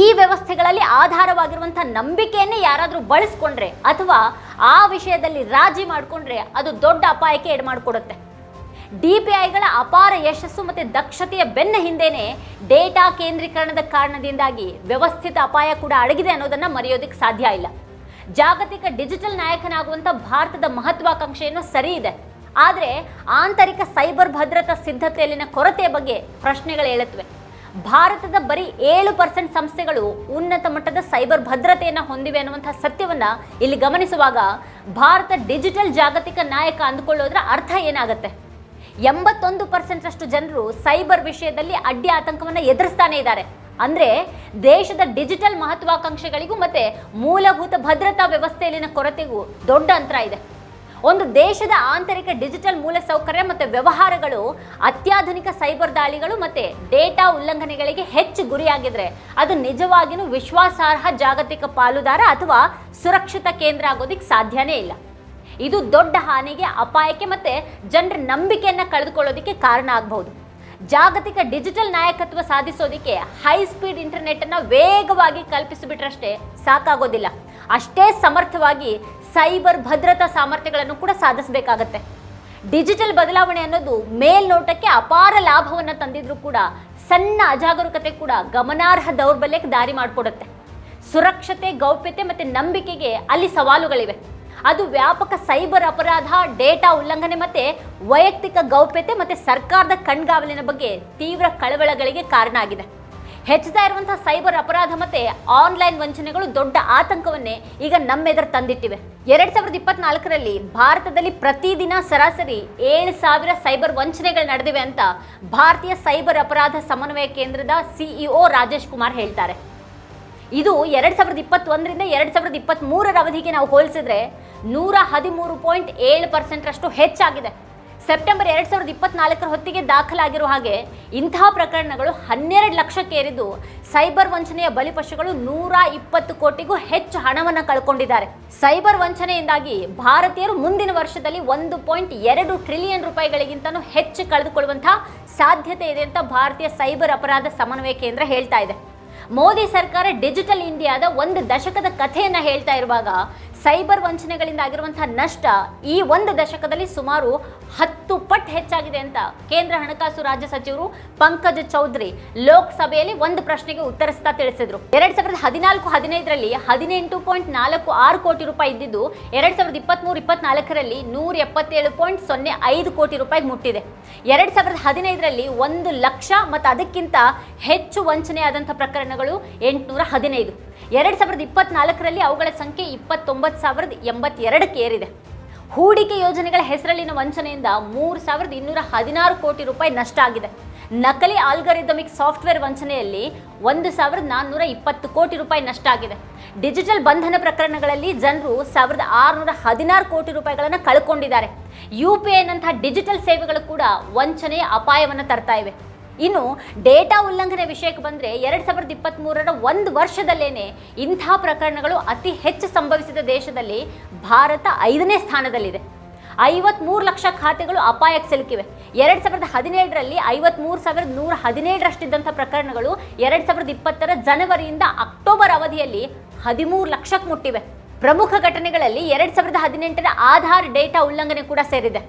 ಈ ವ್ಯವಸ್ಥೆಗಳಲ್ಲಿ ಆಧಾರವಾಗಿರುವಂಥ ನಂಬಿಕೆಯನ್ನೇ ಯಾರಾದರೂ ಬಳಸ್ಕೊಂಡ್ರೆ ಅಥವಾ ಆ ವಿಷಯದಲ್ಲಿ ರಾಜಿ ಮಾಡಿಕೊಂಡ್ರೆ ಅದು ದೊಡ್ಡ ಅಪಾಯಕ್ಕೆ ಎಡ್ ಮಾಡಿಕೊಡುತ್ತೆ ಡಿ ಪಿ ಐಗಳ ಅಪಾರ ಯಶಸ್ಸು ಮತ್ತು ದಕ್ಷತೆಯ ಬೆನ್ನ ಹಿಂದೆನೇ ಡೇಟಾ ಕೇಂದ್ರೀಕರಣದ ಕಾರಣದಿಂದಾಗಿ ವ್ಯವಸ್ಥಿತ ಅಪಾಯ ಕೂಡ ಅಡಗಿದೆ ಅನ್ನೋದನ್ನು ಮರೆಯೋದಕ್ಕೆ ಸಾಧ್ಯ ಇಲ್ಲ. ಜಾಗತಿಕ ಡಿಜಿಟಲ್ ನಾಯಕನಾಗುವಂಥ ಭಾರತದ ಮಹತ್ವಾಕಾಂಕ್ಷೆಯನ್ನು ಸರಿ ಇದೆ. ಆದರೆ ಆಂತರಿಕ ಸೈಬರ್ ಭದ್ರತಾ ಸಿದ್ಧತೆಯಲ್ಲಿನ ಕೊರತೆಯ ಬಗ್ಗೆ ಪ್ರಶ್ನೆಗಳು ಹೇಳುತ್ತವೆ ಭಾರತದ ಬರೀ ಏಳು ಪರ್ಸೆಂಟ್ ಸಂಸ್ಥೆಗಳು ಉನ್ನತ ಮಟ್ಟದ ಸೈಬರ್ ಭದ್ರತೆಯನ್ನು ಹೊಂದಿವೆ ಅನ್ನುವಂಥ ಸತ್ಯವನ್ನ ಇಲ್ಲಿ ಗಮನಿಸುವಾಗ ಭಾರತ ಡಿಜಿಟಲ್ ಜಾಗತಿಕ ನಾಯಕ ಅಂದುಕೊಳ್ಳೋದ್ರ ಅರ್ಥ ಏನಾಗುತ್ತೆ? ಎಂಬತ್ತೊಂದು ಪರ್ಸೆಂಟ್ ಅಷ್ಟು ಜನರು ಸೈಬರ್ ವಿಷಯದಲ್ಲಿ ಅಡ್ಡಿ ಆತಂಕವನ್ನು ಎದುರಿಸ್ತಾನೆ ಇದ್ದಾರೆ. ಅಂದ್ರೆ ದೇಶದ ಡಿಜಿಟಲ್ ಮಹತ್ವಾಕಾಂಕ್ಷೆಗಳಿಗೂ ಮತ್ತೆ ಮೂಲಭೂತ ಭದ್ರತಾ ವ್ಯವಸ್ಥೆಯಲ್ಲಿನ ಕೊರತೆಗೂ ದೊಡ್ಡ ಅಂತರ ಇದೆ. ಒಂದು ದೇಶದ ಆಂತರಿಕ ಡಿಜಿಟಲ್ ಮೂಲಸೌಕರ್ಯ ಮತ್ತು ವ್ಯವಹಾರಗಳು, ಅತ್ಯಾಧುನಿಕ ಸೈಬರ್ ದಾಳಿಗಳು ಮತ್ತು ಡೇಟಾ ಉಲ್ಲಂಘನೆಗಳಿಗೆ ಹೆಚ್ಚು ಗುರಿಯಾಗಿದ್ರೆ ಅದು ನಿಜವಾಗಿಯೂ ವಿಶ್ವಾಸಾರ್ಹ ಜಾಗತಿಕ ಪಾಲುದಾರ ಅಥವಾ ಸುರಕ್ಷಿತ ಕೇಂದ್ರ ಆಗೋದಿಕ್ಕೆ ಸಾಧ್ಯನೇ ಇಲ್ಲ. ಇದು ದೊಡ್ಡ ಹಾನಿಗೆ, ಅಪಾಯಕ್ಕೆ ಮತ್ತೆ ಜನರ ನಂಬಿಕೆಯನ್ನು ಕಳೆದುಕೊಳ್ಳೋದಕ್ಕೆ ಕಾರಣ ಆಗಬಹುದು. ಜಾಗತಿಕ ಡಿಜಿಟಲ್ ನಾಯಕತ್ವ ಸಾಧಿಸೋದಕ್ಕೆ ಹೈ ಸ್ಪೀಡ್ ಇಂಟರ್ನೆಟ್ ಅನ್ನು ವೇಗವಾಗಿ ಕಲ್ಪಿಸಿಬಿಟ್ರಷ್ಟೇ ಸಾಕಾಗೋದಿಲ್ಲ. ಅಷ್ಟೇ ಸಮರ್ಥವಾಗಿ ಸೈಬರ್ ಭದ್ರತಾ ಸಾಮರ್ಥ್ಯಗಳನ್ನು ಕೂಡ ಸಾಧಿಸಬೇಕಾಗತ್ತೆ. ಡಿಜಿಟಲ್ ಬದಲಾವಣೆ ಅನ್ನೋದು ಮೇಲ್ನೋಟಕ್ಕೆ ಅಪಾರ ಲಾಭವನ್ನು ತಂದಿದ್ರೂ ಕೂಡ ಸಣ್ಣ ಅಜಾಗರೂಕತೆ ಕೂಡ ಗಮನಾರ್ಹ ದೌರ್ಬಲ್ಯಕ್ಕೆ ದಾರಿ ಮಾಡಿಕೊಡುತ್ತೆ. ಸುರಕ್ಷತೆ, ಗೌಪ್ಯತೆ ಮತ್ತು ನಂಬಿಕೆಗೆ ಅಲ್ಲಿ ಸವಾಲುಗಳಿವೆ. ಅದು ವ್ಯಾಪಕ ಸೈಬರ್ ಅಪರಾಧ, ಡೇಟಾ ಉಲ್ಲಂಘನೆ ಮತ್ತು ವೈಯಕ್ತಿಕ ಗೌಪ್ಯತೆ ಮತ್ತು ಸರ್ಕಾರದ ಕಣ್ಗಾವಲಿನ ಬಗ್ಗೆ ತೀವ್ರ ಕಳವಳಗಳಿಗೆ ಕಾರಣ ಆಗಿದೆ. ಹೆಚ್ಚುತ್ತಾ ಇರುವಂತಹ ಸೈಬರ್ ಅಪರಾಧ ಮತ್ತೆ ಆನ್ಲೈನ್ ವಂಚನೆಗಳು ದೊಡ್ಡ ಆತಂಕವನ್ನೇ ಈಗ ನಮ್ಮೆದುರು ತಂದಿಟ್ಟಿವೆ. ಎರಡ್ ಸಾವಿರದ ಇಪ್ಪತ್ನಾಲ್ಕರಲ್ಲಿ ಭಾರತದಲ್ಲಿ ಪ್ರತಿದಿನ ಸರಾಸರಿ ಏಳು ಸಾವಿರ ಸೈಬರ್ ವಂಚನೆಗಳು ನಡೆದಿವೆ ಅಂತ ಭಾರತೀಯ ಸೈಬರ್ ಅಪರಾಧ ಸಮನ್ವಯ ಕೇಂದ್ರದ ಸಿಇಒ ರಾಜೇಶ್ ಕುಮಾರ್ ಹೇಳ್ತಾರೆ. ಇದು ಎರಡ್ ಸಾವಿರದ ಇಪ್ಪತ್ತೊಂದರಿಂದ ಎರಡ್ ಸಾವಿರದ ಇಪ್ಪತ್ತ್ ಮೂರರ ಅವಧಿಗೆ ನಾವು ಹೋಲಿಸಿದ್ರೆ ನೂರ ಹದಿಮೂರು ಪಾಯಿಂಟ್ ಏಳು ಪರ್ಸೆಂಟ್ ಅಷ್ಟು ಹೆಚ್ಚಾಗಿದೆ. ಸೆಪ್ಟೆಂಬರ್ ಎರಡ್ ಸಾವಿರದ ಇಪ್ಪತ್ನಾಲ್ಕರ ಹೊತ್ತಿಗೆ ದಾಖಲಾಗಿರುವ ಹಾಗೆ ಇಂತಹ ಪ್ರಕರಣಗಳು ಹನ್ನೆರಡು ಲಕ್ಷಕ್ಕೇರಿದ್ದು ಸೈಬರ್ ವಂಚನೆಯ ಬಲಿಪಶುಗಳು ನೂರ ಇಪ್ಪತ್ತು ಕೋಟಿಗೂ ಹೆಚ್ಚು ಹಣವನ್ನು ಕಳ್ಕೊಂಡಿದ್ದಾರೆ. ಸೈಬರ್ ವಂಚನೆಯಿಂದಾಗಿ ಭಾರತೀಯರು ಮುಂದಿನ ವರ್ಷದಲ್ಲಿ ಒಂದು ಪಾಯಿಂಟ್ ಎರಡು ಟ್ರಿಲಿಯನ್ ರೂಪಾಯಿಗಳಿಗಿಂತನೂ ಹೆಚ್ಚು ಕಳೆದುಕೊಳ್ಳುವಂತಹ ಸಾಧ್ಯತೆ ಇದೆ ಅಂತ ಭಾರತೀಯ ಸೈಬರ್ ಅಪರಾಧ ಸಮನ್ವಯ ಕೇಂದ್ರ ಹೇಳ್ತಾ ಇದೆ. ಮೋದಿ ಸರ್ಕಾರ ಡಿಜಿಟಲ್ ಇಂಡಿಯಾದ ಒಂದು ದಶಕದ ಕಥೆಯನ್ನು ಹೇಳ್ತಾ ಇರುವಾಗ ಸೈಬರ್ ವಂಚನೆಗಳಿಂದ ಆಗಿರುವಂತಹ ನಷ್ಟ ಈ ಒಂದು ದಶಕದಲ್ಲಿ ಸುಮಾರು ಹತ್ತು ಪಟ್ಟು ಹೆಚ್ಚಾಗಿದೆ ಅಂತ ಕೇಂದ್ರ ಹಣಕಾಸು ರಾಜ್ಯ ಸಚಿವರು ಪಂಕಜ್ ಚೌಧರಿ ಲೋಕಸಭೆಯಲ್ಲಿ ಒಂದು ಪ್ರಶ್ನೆಗೆ ಉತ್ತರಿಸ್ತಾ ತಿಳಿಸಿದ್ರು. ಎರಡ್ ಸಾವಿರದ ಹದಿನಾಲ್ಕು ಹದಿನೈದರಲ್ಲಿ ಹದಿನೆಂಟು ಪಾಯಿಂಟ್ ನಾಲ್ಕು ಆರು ಕೋಟಿ ರೂಪಾಯಿ ಇದ್ದಿದ್ದು, ಎರಡ್ ಸಾವಿರದ ಇಪ್ಪತ್ಮೂರು ಇಪ್ಪತ್ನಾಲ್ಕರಲ್ಲಿ ನೂರ ಎಪ್ಪತ್ತೇಳು ಪಾಯಿಂಟ್ ಸೊನ್ನೆ ಐದು ಕೋಟಿ ರೂಪಾಯಿಗೆ ಮುಟ್ಟಿದೆ. ಎರಡ್ ಸಾವಿರದ ಹದಿನೈದರಲ್ಲಿ ಒಂದು ಲಕ್ಷ ಮತ್ತು ಅದಕ್ಕಿಂತ ಹೆಚ್ಚು ವಂಚನೆ ಆದಂಥ ಪ್ರಕರಣಗಳು ಎಂಟುನೂರ ಹದಿನೈದು. ಎರಡ್ ಸಾವಿರದ ಇಪ್ಪತ್ನಾಲ್ಕರಲ್ಲಿ ಅವುಗಳ ಸಂಖ್ಯೆ ಇಪ್ಪತ್ತೊಂಬತ್ತು ಸಾವಿರದ ಎಂಬತ್ತೆರಡಕ್ಕೆ ಏರಿದೆ. ಹೂಡಿಕೆ ಯೋಜನೆಗಳ ಹೆಸರಲ್ಲಿನ ವಂಚನೆಯಿಂದ ಮೂರು ಸಾವಿರದ ಇನ್ನೂರ ಹದಿನಾರು ಕೋಟಿ ರೂಪಾಯಿ ನಷ್ಟ ಆಗಿದೆ. ನಕಲಿ ಆಲ್ಗರಿದಮಿಕ್ ಸಾಫ್ಟ್ವೇರ್ ವಂಚನೆಯಲ್ಲಿ ಒಂದು ಸಾವಿರದ ನಾನ್ನೂರ ಇಪ್ಪತ್ತು ಕೋಟಿ ರೂಪಾಯಿ ನಷ್ಟ ಆಗಿದೆ. ಡಿಜಿಟಲ್ ಬಂಧನ ಪ್ರಕರಣಗಳಲ್ಲಿ ಜನರು ಸಾವಿರದ ಆರುನೂರ ಹದಿನಾರು ಕೋಟಿ ರೂಪಾಯಿಗಳನ್ನು ಕಳ್ಕೊಂಡಿದ್ದಾರೆ. ಯು ಪಿ ಐನಂತಹ ಡಿಜಿಟಲ್ ಸೇವೆಗಳು ಕೂಡ ವಂಚನೆಯ ಅಪಾಯವನ್ನು ತರ್ತಾ ಇವೆ. ಇನ್ನು ಡೇಟಾ ಉಲ್ಲಂಘನೆ ವಿಷಯಕ್ಕೆ ಬಂದರೆ ಎರಡು ಸಾವಿರದ ಇಪ್ಪತ್ತ್ಮೂರರ ಒಂದು ವರ್ಷದಲ್ಲೇ ಇಂಥ ಪ್ರಕರಣಗಳು ಅತಿ ಹೆಚ್ಚು ಸಂಭವಿಸಿದ ದೇಶದಲ್ಲಿ ಭಾರತ ಐದನೇ ಸ್ಥಾನದಲ್ಲಿದೆ. ಐವತ್ಮೂರು ಲಕ್ಷ ಖಾತೆಗಳು ಅಪಾಯಕ್ಕೆ ಸಿಲುಕಿವೆ. ಎರಡು ಸಾವಿರದ ಹದಿನೇಳರಲ್ಲಿ ಐವತ್ಮೂರು ಸಾವಿರದ ನೂರ ಹದಿನೇಳರಷ್ಟಿದ್ದಂಥ ಪ್ರಕರಣಗಳು ಎರಡು ಸಾವಿರದ ಇಪ್ಪತ್ತರ ಜನವರಿಯಿಂದ ಅಕ್ಟೋಬರ್ ಅವಧಿಯಲ್ಲಿ ಹದಿಮೂರು ಲಕ್ಷಕ್ಕೆ ಮುಟ್ಟಿವೆ. ಪ್ರಮುಖ ಘಟನೆಗಳಲ್ಲಿ ಎರಡು ಸಾವಿರದ ಹದಿನೆಂಟರ ಆಧಾರ್ ಡೇಟಾ ಉಲ್ಲಂಘನೆ ಕೂಡ ಸೇರಿದೆ.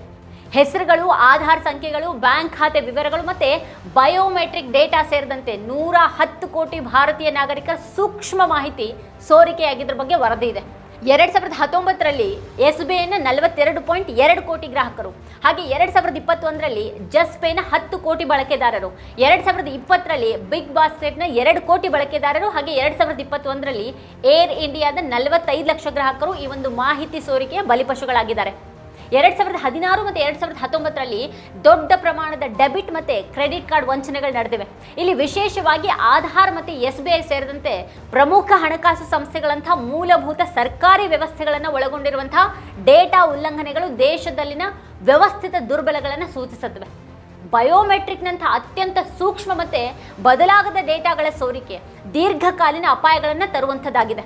ಹೆಸರುಗಳು, ಆಧಾರ್ ಸಂಖ್ಯೆಗಳು, ಬ್ಯಾಂಕ್ ಖಾತೆ ವಿವರಗಳು ಮತ್ತೆ ಬಯೋಮೆಟ್ರಿಕ್ ಡೇಟಾ ಸೇರಿದಂತೆ ನೂರ ಹತ್ತು ಕೋಟಿ ಭಾರತೀಯ ನಾಗರಿಕರ ಸೂಕ್ಷ್ಮ ಮಾಹಿತಿ ಸೋರಿಕೆಯಾಗಿದ್ರ ಬಗ್ಗೆ ವರದಿ ಇದೆ. ಎರಡ್ ಸಾವಿರದ ಹತ್ತೊಂಬತ್ತರಲ್ಲಿ ಎಸ್ ಬಿ ಐನ ನಲವತ್ತೆರಡು ಪಾಯಿಂಟ್ ಎರಡು ಕೋಟಿ ಗ್ರಾಹಕರು, ಹಾಗೆ ಎರಡ್ ಸಾವಿರದ ಇಪ್ಪತ್ತೊಂದರಲ್ಲಿ ಜಸ್ ಪೇನ ಹತ್ತು ಕೋಟಿ ಬಳಕೆದಾರರು, ಎರಡ್ ಸಾವಿರದ ಇಪ್ಪತ್ತರಲ್ಲಿ ಬಿಗ್ ಬಾಸ್ಕೆಟ್ನ ಎರಡು ಕೋಟಿ ಬಳಕೆದಾರರು, ಹಾಗೆ ಎರಡ್ ಸಾವಿರದ ಇಪ್ಪತ್ತೊಂದರಲ್ಲಿ ಏರ್ ಇಂಡಿಯಾದ ನಲವತ್ತೈದು ಲಕ್ಷ ಗ್ರಾಹಕರು ಈ ಒಂದು ಮಾಹಿತಿ ಸೋರಿಕೆಯ ಬಲಿಪಶುಗಳಾಗಿದ್ದಾರೆ. ಎರಡ್ ಸಾವಿರದ ಹದಿನಾರು ಮತ್ತು ಎರಡು ಸಾವಿರದ ಹತ್ತೊಂಬತ್ತರಲ್ಲಿ ದೊಡ್ಡ ಪ್ರಮಾಣದ ಡೆಬಿಟ್ ಮತ್ತೆ ಕ್ರೆಡಿಟ್ ಕಾರ್ಡ್ ವಂಚನೆಗಳು ನಡೆದಿವೆ. ಇಲ್ಲಿ ವಿಶೇಷವಾಗಿ ಆಧಾರ್ ಮತ್ತು ಎಸ್ ಬಿ ಐ ಸೇರಿದಂತೆ ಪ್ರಮುಖ ಹಣಕಾಸು ಸಂಸ್ಥೆಗಳಂತಹ ಮೂಲಭೂತ ಸರ್ಕಾರಿ ವ್ಯವಸ್ಥೆಗಳನ್ನು ಒಳಗೊಂಡಿರುವಂತಹ ಡೇಟಾ ಉಲ್ಲಂಘನೆಗಳು ದೇಶದಲ್ಲಿನ ವ್ಯವಸ್ಥಿತ ದುರ್ಬಲಗಳನ್ನು ಸೂಚಿಸುತ್ತವೆ. ಬಯೋಮೆಟ್ರಿಕ್ನಂತಹ ಅತ್ಯಂತ ಸೂಕ್ಷ್ಮ ಮತ್ತೆ ಬದಲಾಗದ ಡೇಟಾಗಳ ಸೋರಿಕೆ ದೀರ್ಘಕಾಲೀನ ಅಪಾಯಗಳನ್ನು ತರುವಂಥದ್ದಾಗಿದೆ.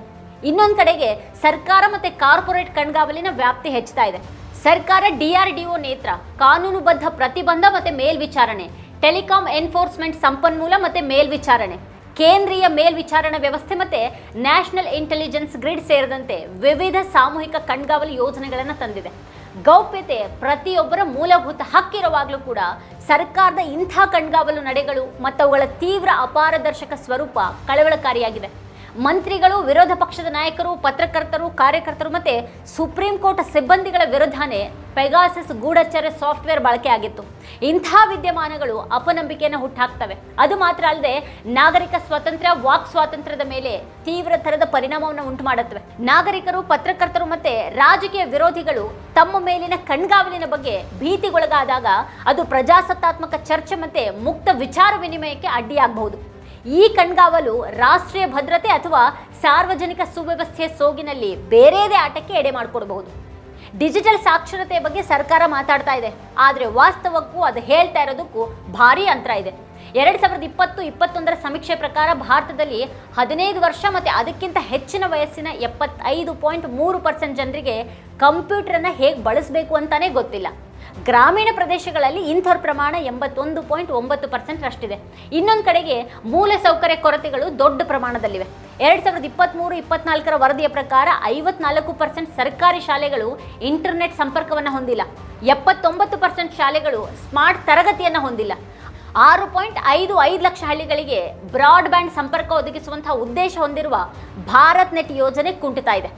ಇನ್ನೊಂದು ಕಡೆಗೆ ಸರ್ಕಾರ ಮತ್ತೆ ಕಾರ್ಪೊರೇಟ್ ಕಣ್ಗಾವಲಿನ ವ್ಯಾಪ್ತಿ ಹೆಚ್ಚುತ್ತಾ ಇದೆ. ಸರ್ಕಾರ ಡಿಆರ್ಡಿಒ ನೇತ್ರ, ಕಾನೂನುಬದ್ಧ ಪ್ರತಿಬಂಧ ಮತ್ತೆ ಮೇಲ್ವಿಚಾರಣೆ, ಟೆಲಿಕಾಂ ಎನ್ಫೋರ್ಸ್ಮೆಂಟ್ ಸಂಪನ್ಮೂಲ ಮತ್ತೆ ಮೇಲ್ವಿಚಾರಣೆ, ಕೇಂದ್ರೀಯ ಮೇಲ್ವಿಚಾರಣಾ ವ್ಯವಸ್ಥೆ ಮತ್ತೆ ನ್ಯಾಷನಲ್ ಇಂಟೆಲಿಜೆನ್ಸ್ ಗ್ರಿಡ್ ಸೇರಿದಂತೆ ವಿವಿಧ ಸಾಮೂಹಿಕ ಕಣ್ಗಾವಲು ಯೋಜನೆಗಳನ್ನು ತಂದಿದೆ. ಗೌಪ್ಯತೆ ಪ್ರತಿಯೊಬ್ಬರ ಮೂಲಭೂತ ಹಕ್ಕಿರುವಾಗಲೂ ಕೂಡ ಸರ್ಕಾರದ ಇಂಥ ಕಣ್ಗಾವಲು ನಡೆಗಳು ಮತ್ತು ಅವುಗಳ ತೀವ್ರ ಅಪಾರದರ್ಶಕ ಸ್ವರೂಪ ಕಳವಳಕಾರಿಯಾಗಿದೆ. ಮಂತ್ರಿಗಳು, ವಿರೋಧ ಪಕ್ಷದ ನಾಯಕರು, ಪತ್ರಕರ್ತರು, ಕಾರ್ಯಕರ್ತರು ಮತ್ತೆ ಸುಪ್ರೀಂ ಕೋರ್ಟ್ ಸಿಬ್ಬಂದಿಗಳ ವಿರುದ್ಧನೇ ಪೆಗಾಸಿಸ್ ಗೂಢಚರ ಸಾಫ್ಟ್ವೇರ್ ಬಳಕೆ ಆಗಿತ್ತು. ಇಂಥ ವಿದ್ಯಮಾನಗಳು ಅಪನಂಬಿಕೆಯನ್ನು ಹುಟ್ಟಾಕ್ತವೆ. ಅದು ಮಾತ್ರ ಅಲ್ಲದೆ ನಾಗರಿಕ ಸ್ವಾತಂತ್ರ್ಯ, ವಾಕ್ ಸ್ವಾತಂತ್ರ್ಯದ ಮೇಲೆ ತೀವ್ರ ಥರದ ಪರಿಣಾಮವನ್ನು ಉಂಟು ಮಾಡುತ್ತವೆ ನಾಗರಿಕರು, ಪತ್ರಕರ್ತರು ಮತ್ತೆ ರಾಜಕೀಯ ವಿರೋಧಿಗಳು ತಮ್ಮ ಮೇಲಿನ ಕಣ್ಗಾವಲಿನ ಬಗ್ಗೆ ಭೀತಿಗೊಳಗಾದಾಗ ಅದು ಪ್ರಜಾಸತ್ತಾತ್ಮಕ ಚರ್ಚೆ ಮತ್ತೆ ಮುಕ್ತ ವಿಚಾರ ವಿನಿಮಯಕ್ಕೆ ಅಡ್ಡಿಯಾಗಬಹುದು. ಈ ಕಣ್ಗಾವಲು ರಾಷ್ಟ್ರೀಯ ಭದ್ರತೆ ಅಥವಾ ಸಾರ್ವಜನಿಕ ಸುವ್ಯವಸ್ಥೆಯ ಸೋಗಿನಲ್ಲಿ ಬೇರೆಯದೇ ಆಟಕ್ಕೆ ಎಡೆ ಮಾಡಿಕೊಡಬಹುದು. ಡಿಜಿಟಲ್ ಸಾಕ್ಷರತೆಯ ಬಗ್ಗೆ ಸರ್ಕಾರ ಮಾತಾಡ್ತಾ ಇದೆ. ಆದರೆ ವಾಸ್ತವಕ್ಕೂ ಅದು ಹೇಳ್ತಾ ಇರೋದಕ್ಕೂ ಭಾರಿ ಅಂತರ ಇದೆ. ಎರಡು ಸಾವಿರದ ಇಪ್ಪತ್ತು, ಇಪ್ಪತ್ತೊಂದರ ಸಮೀಕ್ಷೆ ಪ್ರಕಾರ ಭಾರತದಲ್ಲಿ ಹದಿನೈದು ವರ್ಷ ಮತ್ತು ಅದಕ್ಕಿಂತ ಹೆಚ್ಚಿನ ವಯಸ್ಸಿನ ಎಪ್ಪತ್ತೈದು ಪಾಯಿಂಟ್ ಮೂರು ಪರ್ಸೆಂಟ್ ಜನರಿಗೆ ಕಂಪ್ಯೂಟರನ್ನು ಹೇಗೆ ಬಳಸಬೇಕು ಅಂತಲೇ ಗೊತ್ತಿಲ್ಲ. ಗ್ರಾಮೀಣ ಪ್ರದೇಶಗಳಲ್ಲಿ ಇಂಥವ್ರ ಪ್ರಮಾಣ ಎಂಬತ್ತೊಂದು ಪಾಯಿಂಟ್ ಒಂಬತ್ತು ಪರ್ಸೆಂಟ್ ಅಷ್ಟಿದೆ ಇನ್ನೊಂದು ಕಡೆಗೆ ಮೂಲ ಸೌಕರ್ಯ ಕೊರತೆಗಳು ದೊಡ್ಡ ಪ್ರಮಾಣದಲ್ಲಿವೆ. ಎರಡು ಸಾವಿರದ ಇಪ್ಪತ್ತ್ಮೂರು ಇಪ್ಪತ್ನಾಲ್ಕರ ವರದಿಯ ಪ್ರಕಾರ ಐವತ್ನಾಲ್ಕು ಪರ್ಸೆಂಟ್ ಸರ್ಕಾರಿ ಶಾಲೆಗಳು ಇಂಟರ್ನೆಟ್ ಸಂಪರ್ಕವನ್ನು ಹೊಂದಿಲ್ಲ. ಎಪ್ಪತ್ತೊಂಬತ್ತು ಪರ್ಸೆಂಟ್ ಶಾಲೆಗಳು ಸ್ಮಾರ್ಟ್ ತರಗತಿಯನ್ನು ಹೊಂದಿಲ್ಲ. ಆರು ಪಾಯಿಂಟ್ ಐದು ಐದು ಲಕ್ಷ ಹಳ್ಳಿಗಳಿಗೆ ಬ್ರಾಡ್ಬ್ಯಾಂಡ್ ಸಂಪರ್ಕ ಒದಗಿಸುವಂತಹ ಉದ್ದೇಶ ಹೊಂದಿರುವ ಭಾರತ್ ನೆಟ್ ಯೋಜನೆ ಕುಂಠಿತಾ ಇದೆ.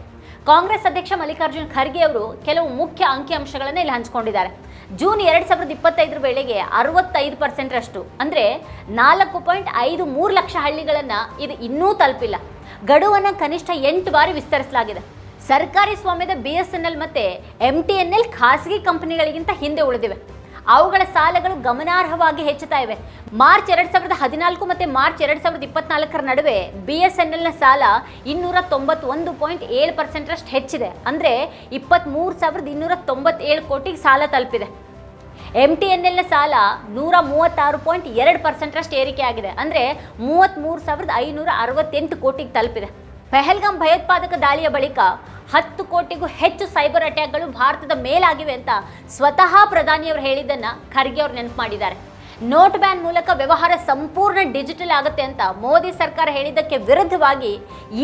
ಕಾಂಗ್ರೆಸ್ ಅಧ್ಯಕ್ಷ ಮಲ್ಲಿಕಾರ್ಜುನ್ ಖರ್ಗೆ ಅವರು ಕೆಲವು ಮುಖ್ಯ ಅಂಕಿಅಂಶಗಳನ್ನು ಇಲ್ಲಿ ಹಂಚಿಕೊಂಡಿದ್ದಾರೆ. ಜೂನ್ ಎರಡು ಸಾವಿರದ ಇಪ್ಪತ್ತೈದರ ವೇಳೆಗೆ ಅರವತ್ತೈದು ಪರ್ಸೆಂಟ್ರಷ್ಟು ಅಂದರೆ ನಾಲ್ಕು ಪಾಯಿಂಟ್ ಐದು ಮೂರು ಲಕ್ಷ ಹಳ್ಳಿಗಳನ್ನು ಇದು ಇನ್ನೂ ತಲುಪಿಲ್ಲ. ಗಡುವನ್ನು ಕನಿಷ್ಠ ಎಂಟು ಬಾರಿ ವಿಸ್ತರಿಸಲಾಗಿದೆ. ಸರ್ಕಾರಿ ಸ್ವಾಮ್ಯದ ಬಿ ಎಸ್ ಎನ್ ಎಲ್ ಮತ್ತು ಎಂ ಟಿ ಎನ್ ಎಲ್ ಖಾಸಗಿ ಕಂಪನಿಗಳಿಗಿಂತ ಹಿಂದೆ ಉಳಿದಿವೆ. ಅವುಗಳ ಸಾಲಗಳು ಗಮನಾರ್ಹವಾಗಿ ಹೆಚ್ಚುತ್ತಾ ಇವೆ. ಮಾರ್ಚ್ ಎರಡ್ ಸಾವಿರದ ಹದಿನಾಲ್ಕು ಮತ್ತು ಮಾರ್ಚ್ ಎರಡ್ ಸಾವಿರದ ಇಪ್ಪತ್ನಾಲ್ಕರ ನಡುವೆ ಬಿ ಎಸ್ ಎನ್ ಎಲ್ನ ಸಾಲ ಇನ್ನೂರ ತೊಂಬತ್ತೊಂದು ಪಾಯಿಂಟ್ ಏಳು ಪರ್ಸೆಂಟ್ರಷ್ಟು ಹೆಚ್ಚಿದೆ. ಅಂದರೆ ಇಪ್ಪತ್ತ್ಮೂರು ಸಾವಿರದ ಇನ್ನೂರ ತೊಂಬತ್ತೇಳು ಕೋಟಿಗೆ ಸಾಲ ತಲುಪಿದೆ. ಎಂ ಟಿ ಎನ್ ಎಲ್ನ ಸಾಲ ನೂರ ಮೂವತ್ತಾರು ಪಾಯಿಂಟ್ ಎರಡು ಪರ್ಸೆಂಟ್ರಷ್ಟು ಏರಿಕೆ ಆಗಿದೆ. ಅಂದರೆ ಮೂವತ್ತ್ಮೂರು ಸಾವಿರದ ಐನೂರ ಅರವತ್ತೆಂಟು ಕೋಟಿಗೆ ತಲುಪಿದೆ. ಪೆಹಲ್ಗಾಮ್ ಭಯೋತ್ಪಾದಕ ದಾಳಿಯ ಬಳಿಕ ಹತ್ತು ಕೋಟಿಗೂ ಹೆಚ್ಚು ಸೈಬರ್ ಅಟ್ಯಾಕ್ಗಳು ಭಾರತದ ಮೇಲಾಗಿವೆ ಅಂತ ಸ್ವತಃ ಪ್ರಧಾನಿಯವರು ಹೇಳಿದ್ದನ್ನು ಖರ್ಗೆ ಅವರು ನೆನಪು ಮಾಡಿದ್ದಾರೆ. ನೋಟ್ ಬ್ಯಾನ್ ಮೂಲಕ ವ್ಯವಹಾರ ಸಂಪೂರ್ಣ ಡಿಜಿಟಲ್ ಆಗುತ್ತೆ ಅಂತ ಮೋದಿ ಸರ್ಕಾರ ಹೇಳಿದ್ದಕ್ಕೆ ವಿರುದ್ಧವಾಗಿ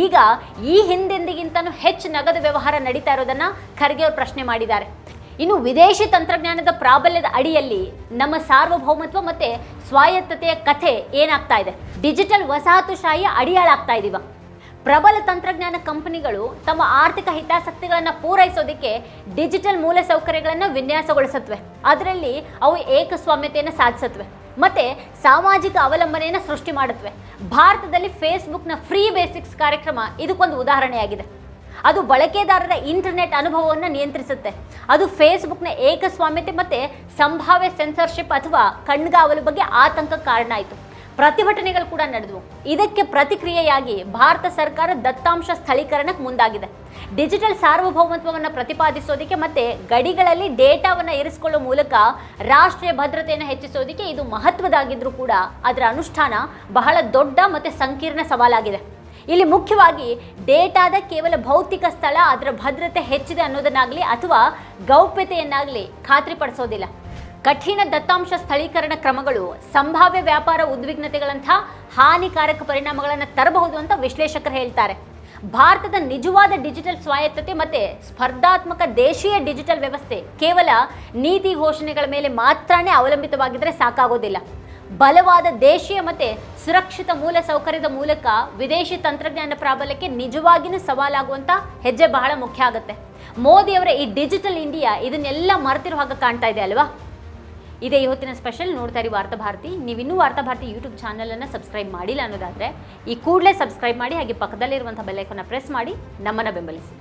ಈಗ ಈ ಹಿಂದೆಂದಿಗಿಂತನೂ ಹೆಚ್ಚು ನಗದು ವ್ಯವಹಾರ ನಡೀತಾ ಇರೋದನ್ನು ಖರ್ಗೆ ಅವರು ಪ್ರಶ್ನೆ ಮಾಡಿದ್ದಾರೆ. ಇನ್ನು ವಿದೇಶಿ ತಂತ್ರಜ್ಞಾನದ ಪ್ರಾಬಲ್ಯದ ಅಡಿಯಲ್ಲಿ ನಮ್ಮ ಸಾರ್ವಭೌಮತ್ವ ಮತ್ತು ಸ್ವಾಯತ್ತತೆಯ ಕಥೆ ಏನಾಗ್ತಾ ಇದೆ? ಡಿಜಿಟಲ್ ವಸಾಹತುಶಾಹಿಯ ಅಡಿಯಾಳಾಗ್ತಾ ಇದೀವ. ಪ್ರಬಲ ತಂತ್ರಜ್ಞಾನ ಕಂಪನಿಗಳು ತಮ್ಮ ಆರ್ಥಿಕ ಹಿತಾಸಕ್ತಿಗಳನ್ನು ಪೂರೈಸೋದಕ್ಕೆ ಡಿಜಿಟಲ್ ಮೂಲಸೌಕರ್ಯಗಳನ್ನು ವಿನ್ಯಾಸಗೊಳಿಸತ್ವೆ. ಅದರಲ್ಲಿ ಅವು ಏಕಸ್ವಾಮ್ಯತೆಯನ್ನು ಸಾಧಿಸತ್ವೆ. ಮತ್ತು ಸಾಮಾಜಿಕ ಅವಲಂಬನೆಯನ್ನು ಸೃಷ್ಟಿ ಮಾಡುತ್ತವೆ ಭಾರತದಲ್ಲಿ ಫೇಸ್ಬುಕ್ನ ಫ್ರೀ ಬೇಸಿಕ್ಸ್ ಕಾರ್ಯಕ್ರಮ ಇದಕ್ಕೊಂದು ಉದಾಹರಣೆಯಾಗಿದೆ. ಅದು ಬಳಕೆದಾರರ ಇಂಟರ್ನೆಟ್ ಅನುಭವವನ್ನು ನಿಯಂತ್ರಿಸುತ್ತೆ. ಅದು ಫೇಸ್ಬುಕ್ನ ಏಕಸ್ವಾಮ್ಯತೆ ಮತ್ತು ಸಂಭಾವ್ಯ ಸೆನ್ಸರ್ಶಿಪ್ ಅಥವಾ ಕಣ್ಗಾವಲು ಬಗ್ಗೆ ಆತಂಕ ಕಾರಣ ಆಯಿತು. ಪ್ರತಿಭಟನೆಗಳು ಕೂಡ ನಡೆದವು. ಇದಕ್ಕೆ ಪ್ರತಿಕ್ರಿಯೆಯಾಗಿ ಭಾರತ ಸರ್ಕಾರ ದತ್ತಾಂಶ ಸ್ಥಳೀಕರಣಕ್ಕೆ ಮುಂದಾಗಿದೆ. ಡಿಜಿಟಲ್ ಸಾರ್ವಭೌಮತ್ವವನ್ನು ಪ್ರತಿಪಾದಿಸೋದಕ್ಕೆ ಮತ್ತೆ ಗಡಿಗಳಲ್ಲಿ ಡೇಟಾವನ್ನು ಇರಿಸಿಕೊಳ್ಳುವ ಮೂಲಕ ರಾಷ್ಟ್ರೀಯ ಭದ್ರತೆಯನ್ನು ಹೆಚ್ಚಿಸೋದಕ್ಕೆ ಇದು ಮಹತ್ವದಾಗಿದ್ರೂ ಕೂಡ ಅದರ ಅನುಷ್ಠಾನ ಬಹಳ ದೊಡ್ಡ ಮತ್ತು ಸಂಕೀರ್ಣ ಸವಾಲಾಗಿದೆ. ಇಲ್ಲಿ ಮುಖ್ಯವಾಗಿ ಡೇಟಾದ ಕೇವಲ ಭೌತಿಕ ಸ್ಥಳ ಅದರ ಭದ್ರತೆ ಹೆಚ್ಚಿದೆ ಅನ್ನೋದನ್ನಾಗಲಿ ಅಥವಾ ಗೌಪ್ಯತೆಯನ್ನಾಗಲಿ ಖಾತ್ರಿಪಡಿಸೋದಿಲ್ಲ. ಕಠಿಣ ದತ್ತಾಂಶ ಸ್ಥಳೀಕರಣ ಕ್ರಮಗಳು, ಸಂಭಾವ್ಯ ವ್ಯಾಪಾರ ಉದ್ವಿಗ್ನತೆಗಳಂತಹ ಹಾನಿಕಾರಕ ಪರಿಣಾಮಗಳನ್ನು ತರಬಹುದು ಅಂತ ವಿಶ್ಲೇಷಕರು ಹೇಳ್ತಾರೆ. ಭಾರತದ ನಿಜವಾದ ಡಿಜಿಟಲ್ ಸ್ವಾಯತ್ತತೆ ಮತ್ತೆ ಸ್ಪರ್ಧಾತ್ಮಕ ದೇಶೀಯ ಡಿಜಿಟಲ್ ವ್ಯವಸ್ಥೆ ಕೇವಲ ನೀತಿ ಘೋಷಣೆಗಳ ಮೇಲೆ ಮಾತ್ರನೇ ಅವಲಂಬಿತವಾಗಿದ್ದರೆ ಸಾಕಾಗೋದಿಲ್ಲ. ಬಲವಾದ ದೇಶೀಯ ಮತ್ತೆ ಸುರಕ್ಷಿತ ಮೂಲ ಸೌಕರ್ಯದ ಮೂಲಕ ವಿದೇಶಿ ತಂತ್ರಜ್ಞಾನ ಪ್ರಾಬಲ್ಯಕ್ಕೆ ನಿಜವಾಗಿಯೂ ಸವಾಲಾಗುವಂಥ ಹೆಜ್ಜೆ ಬಹಳ ಮುಖ್ಯ ಆಗುತ್ತೆ. ಮೋದಿಯವರ ಈ ಡಿಜಿಟಲ್ ಇಂಡಿಯಾ ಇದನ್ನೆಲ್ಲ ಮರೆತಿರೋ ಹಾಗೆ ಕಾಣ್ತಾ ಇದೆ ಅಲ್ವಾ? ಇದೇ ಇವತ್ತಿನ ಸ್ಪೆಷಲ್ ನೋಡ್ತಾ ಇರಿ ವಾರ್ತಾಭಾರತಿ ನೀವಿನ್ನೂ ವಾರ್ತಾ ಭಾರತಿ ಯೂಟ್ಯೂಬ್ ಚಾನಲನ್ನು ಸಬ್ಸ್ಕ್ರೈಬ್ ಮಾಡಿಲ್ಲ ಅನ್ನೋದಾದರೆ ಈ ಕೂಡಲೇ ಸಬ್ಸ್ಕ್ರೈಬ್ ಮಾಡಿ ಹಾಗೆ ಪಕ್ಕದಲ್ಲಿರುವಂಥ ಬೆಲ್ಲೈಕನ್ನ ಪ್ರೆಸ್ ಮಾಡಿ ನಮ್ಮನ್ನು ಬೆಂಬಲಿಸಿ.